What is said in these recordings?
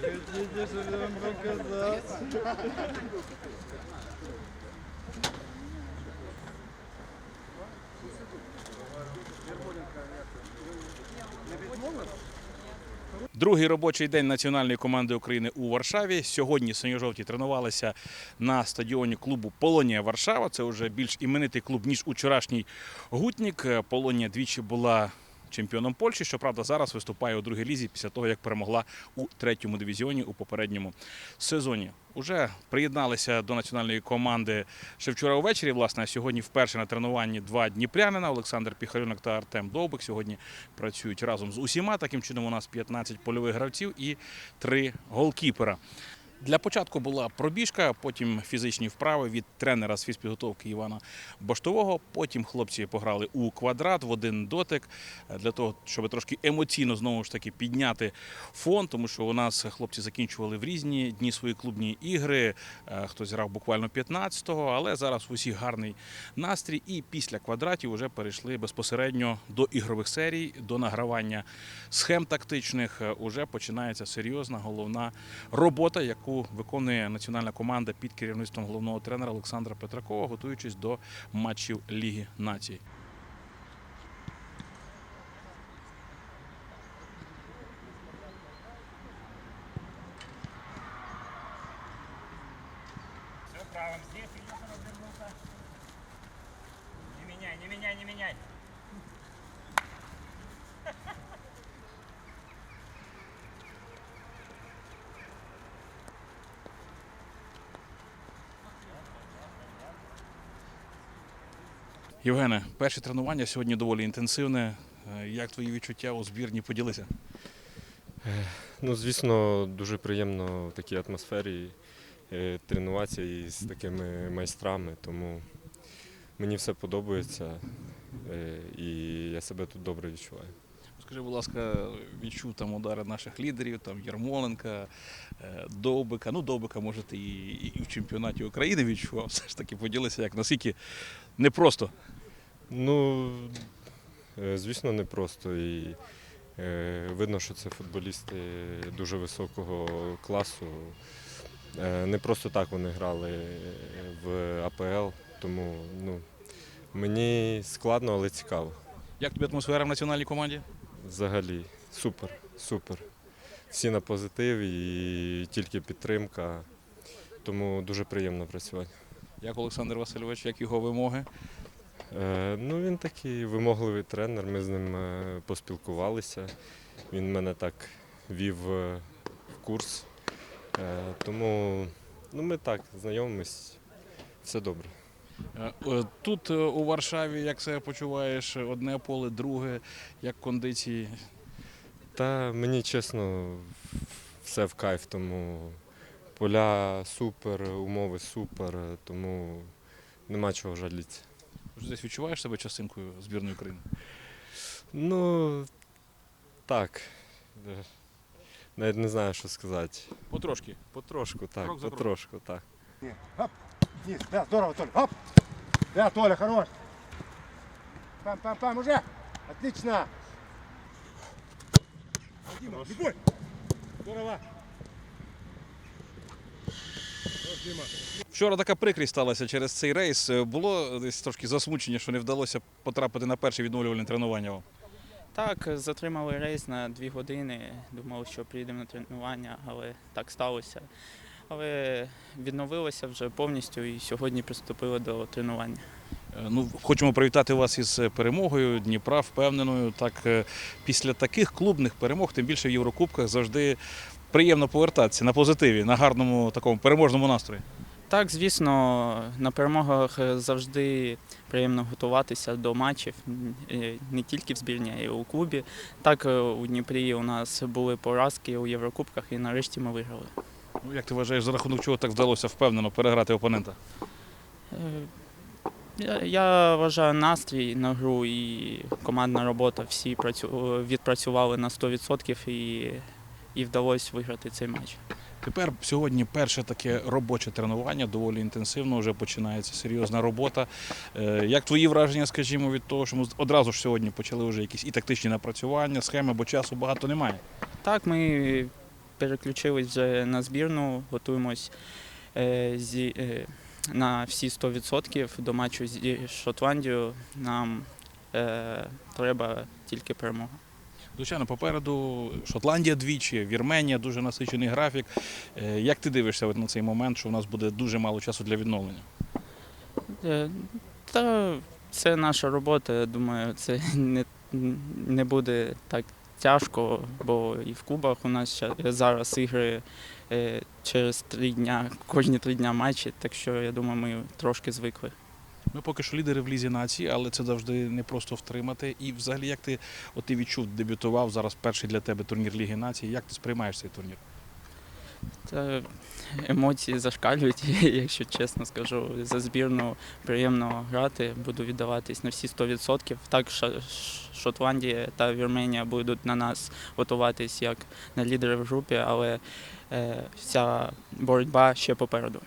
Хотите, чтобы я вам показал? Другий робочий день національної команди України у Варшаві. Сьогодні синьо-жовті тренувалися на стадіоні клубу Полонія Варшава. Це вже більш іменитий клуб ніж учорашній гутнік. Полонія двічі була чемпіоном Польщі. Щоправда, зараз виступає у другій лізі після того, як перемогла у третьому дивізіоні у попередньому сезоні. Уже приєдналися до національної команди ще вчора увечері. Власне, сьогодні вперше на тренуванні два дніпрянина Олександр Піхарюнок та Артем Довбик. Сьогодні працюють разом з усіма. Таким чином, у нас 15 польових гравців і 3 голкіпера. Для початку була пробіжка, потім фізичні вправи від тренера з фізпідготовки Івана Баштового. Потім хлопці пограли у квадрат в один дотик е, для того, щоб трошки емоційно знову ж таки підняти фон, тому що у нас хлопці закінчували в різні дні свої клубні ігри. Е, Хтось грав буквально 15-го, але зараз у всіх гарний настрій. І після квадратів вже перейшли безпосередньо до ігрових серій, до награвання схем тактичних. Е, Уже починається серйозна головна робота, яку виконує національна команда під керівництвом головного тренера Олександра Петракова, готуючись до матчів Ліги націй. Не меняй, не меняй, не меняй. Євгене, перше тренування сьогодні доволі інтенсивне. Е, Як твої відчуття у збірні поділися? Ну, звісно, дуже приємно в такій атмосфері тренуватися тренуватися із такими майстрами, тому мені все подобається е, і я себе тут добре відчуваю. Скажи, будь ласка, відчув там удари наших лідерів, там Ярмоленка, е, Довбика. Ну, Довбика, може, ти і, і в чемпіонаті України відчував. Все ж таки поділися, як наскільки непросто. Ну, е, звісно, непросто. І е, видно, що це футболісти дуже високого класу. Не просто так вони грали в АПЛ, тому ну, мені складно, але цікаво. Як тобі атмосфера в національній команді? Взагалі, супер, супер. Всі на позитиві і тільки підтримка. Тому дуже приємно працювати. Як Олександр Васильович, як його вимоги? Е, ну, він такий вимогливий тренер, ми з ним е, поспілкувалися. Він мене так вів е, в курс. Е, тому ну, ми так знайомимось, все добре. Е, е, Тут е, у Варшаві, як себе почуваєш, одне поле, друге, як кондиції. Та мені чесно, все в кайф, тому поля супер, умови супер, тому нема чого жалітися. Вже десь відчуваєш себе частинкою збірної України? Ну, так. Навіть не знаю, що сказати. Потрошки. Потрошку, так, потрошку, так. Хоп, вниз, да, здорово, Толя, хоп. Да, Толя, хорош. Пам, пам, пам, уже. Отлично. Дима, не бой. Здорово. Вчора така прикрість сталася через цей рейс. Е, Було десь трошки засмучення, що не вдалося потрапити на перше відновлювальне тренування. вам? Так, затримали рейс на дві години. Думали, що приїдемо на тренування, але так сталося. Але відновилося вже повністю і сьогодні приступили до тренування. Е, Ну, хочемо привітати вас із перемогою Дніпра, впевненою. Так, е, після таких клубних перемог, тим більше в Єврокубках, завжди приємно повертатися на позитиві, на гарному такому переможному настрої. Так, звісно, на перемогах завжди приємно готуватися до матчів е, не тільки в збірні, а й у клубі. Так, е, у Дніпрі у нас були поразки у Єврокубках і нарешті ми виграли. Ну, як ти вважаєш, за рахунок чого так вдалося впевнено переграти опонента? Е, Я, я вважаю настрій на гру і командна робота. Всі працю, відпрацювали на 100% і, і вдалося виграти цей матч. Тепер сьогодні перше таке робоче тренування, доволі інтенсивно, вже починається серйозна робота. Е, Як твої враження, скажімо, від того, що ми одразу ж сьогодні почали вже якісь і тактичні напрацювання, схеми, бо часу багато немає. Так, ми переключились вже на збірну, готуємось е, зі, е, на всі 100% до матчу зі Шотландією. Нам е, треба тільки перемога. Звичайно, попереду Шотландія двічі, Вірменія, дуже насичений графік. Е, Як ти дивишся на цей момент, що у нас буде дуже мало часу для відновлення? Е, Та це наша робота. Я думаю, це не, не буде так тяжко, бо і в клубах у нас зараз ігри е, через три дня, кожні три дня матчі, так що я думаю, ми трошки звикли. Ми поки що лідери в лізі нації, але це завжди не просто втримати. І взагалі, як ти, от ти відчув, дебютував зараз перший для тебе турнір Ліги нації. Як ти сприймаєш цей турнір? Та емоції зашкалюють, якщо чесно скажу. За збірну приємно грати, буду віддаватись на всі 100%. Так, Шотландія та Вірменія будуть на нас готуватись як на лідери в групі, але е, вся боротьба ще попереду.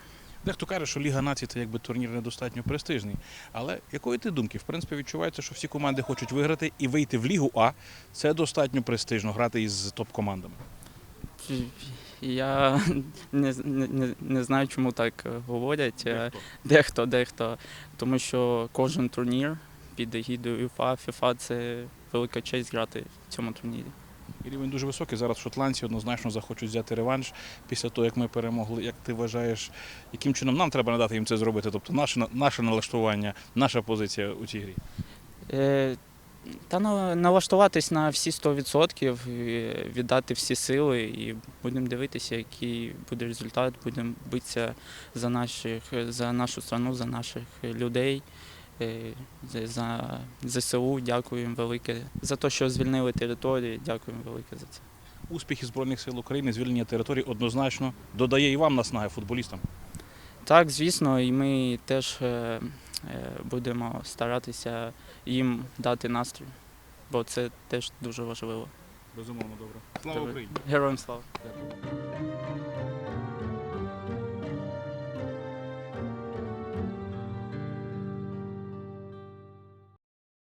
Дехто каже, що Ліга націй це якби турнір недостатньо престижний. Але якої ти думки? В принципі, відчувається, що всі команди хочуть виграти і вийти в Лігу А. Це достатньо престижно грати із топ-командами. Я не, не, не- знаю, чому так е, говорять. Е, Дехто, дехто. Тому що кожен турнір під егідою УЄФА, ФІФА це велика честь грати в цьому турнірі. І рівень дуже високий. Зараз шотландці однозначно захочуть взяти реванш після того, як ми перемогли. Як ти вважаєш, яким чином нам треба надати їм це зробити? Тобто наше, наше налаштування, наша позиція у цій грі. Е, Та налаштуватись на всі 100%, віддати всі сили і будемо дивитися, який буде результат. Будемо битися за, наших, за нашу страну, за наших людей. Е, за- ЗСУ дякуємо велике. За те, що звільнили території, дякуємо велике за це. Успіхи Збройних сил України, звільнення територій однозначно додає і вам наснаги футболістам. Так, звісно, і ми теж е, е, будемо старатися їм дати настрій, бо це теж дуже важливо. Безумовно, добре. Слава Україні! Героям слава! Дякую.